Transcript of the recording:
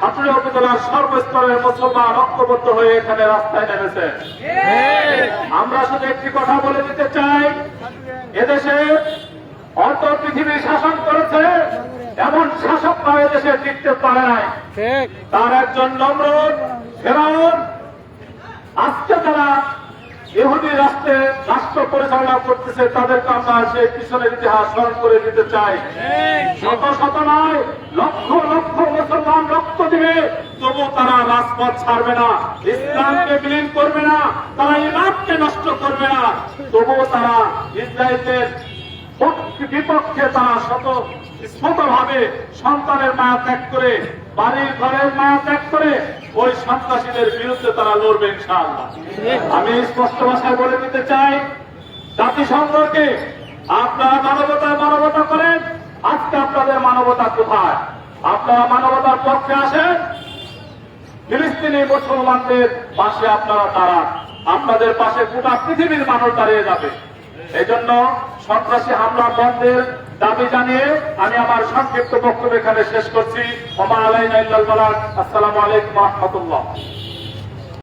ছাত্রী উপজেলার সর্বস্তরের মুসলমান ঐক্যবদ্ধ হয়ে এখানে রাস্তায় নেমেছে। আমরা শুধু একটি কথা বলে দিতে চাই এদেশে অর্ধ পৃথিবী শাসন করেছে এমন শাসকরা এদেশে টিকতে পারে নাই। তার একজন নম্রত ফেরাউন আজকে তারা ইহুদি রাষ্ট্রে রাষ্ট্র পরিচালনা করতেছে তাদেরকে আমরা সেই পিছনের ইতিহাস স্মরণ করে দিতে চাই। শত শত তবু তারা রাজপথ ছাড়বে না, ইসলামকে বিলীন করবে না, তারা ইমামকে নষ্ট করবে না। তবুও তারা ইসরায়েলের বিপক্ষে তারা শত স্ফুট ভাবে সন্তানের মায়া ত্যাগ করে, বাড়ির ঘরের মায়া ত্যাগ করে ওই সন্ত্রাসীদের বিরুদ্ধে তারা লড়বে ইনশাআল্লাহ। আমি স্পষ্ট ভাষায় বলে দিতে চাই, জাতিসংঘকে আপনারা মানবতায় মানবতা করেন, আজকে আপনাদের মানবতা কোথায়? আপনারা মানবতার পক্ষে আসেন ফিলিস্তিনি মুসলমানদের পাশে আপনারা দাঁড়ান। আপনাদের পাশে গোটা পৃথিবীর মানুষ দাঁড়িয়ে যাবে। এই জন্য সন্ত্রাসী হামলা বন্ধের দাবি জানিয়ে আমি আমার সংক্ষিপ্ত বক্তব্য এখানে শেষ করছি। আসসালামু আলাইকুম রহমতুল্লাহ।